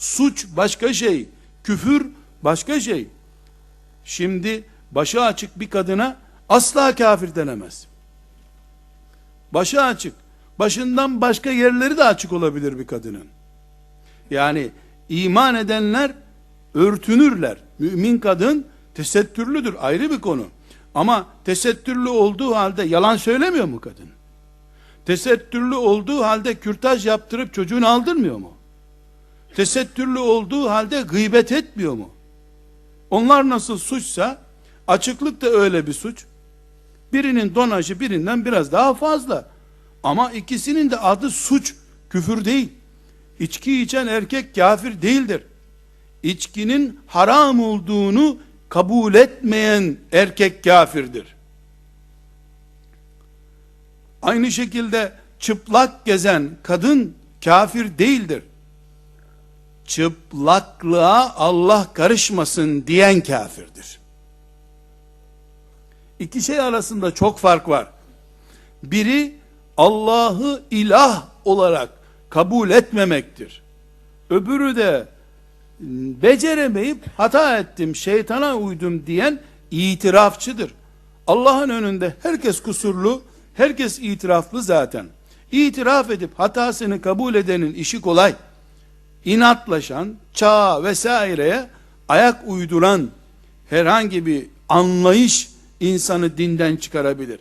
Suç başka şey, küfür başka şey. Şimdi başı açık bir kadına asla kafir denemez. Başı açık. Başından başka yerleri de açık olabilir bir kadının. Yani iman edenler örtünürler. Mümin kadın tesettürlüdür ayrı bir konu. Ama tesettürlü olduğu halde yalan söylemiyor mu kadın? Tesettürlü olduğu halde kürtaj yaptırıp çocuğunu aldırmıyor mu? Tesettürlü olduğu halde gıybet etmiyor mu? Onlar nasıl suçsa açıklık da öyle bir suç. Birinin donajı birinden biraz daha fazla. Ama ikisinin de adı suç, küfür değil. İçki içen erkek kafir değildir. İçkinin haram olduğunu kabul etmeyen erkek kafirdir. Aynı şekilde çıplak gezen kadın kafir değildir. Çıplaklığa Allah karışmasın diyen kafirdir. İki şey arasında çok fark var. Biri Allah'ı ilah olarak kabul etmemektir. Öbürü de beceremeyip hata ettim, şeytana uydum diyen itirafçıdır. Allah'ın önünde herkes kusurlu, herkes itiraflı zaten. İtiraf edip hatasını kabul edenin işi kolay. İnatlaşan, çağa vesaireye ayak uyduran herhangi bir anlayış insanı dinden çıkarabilir.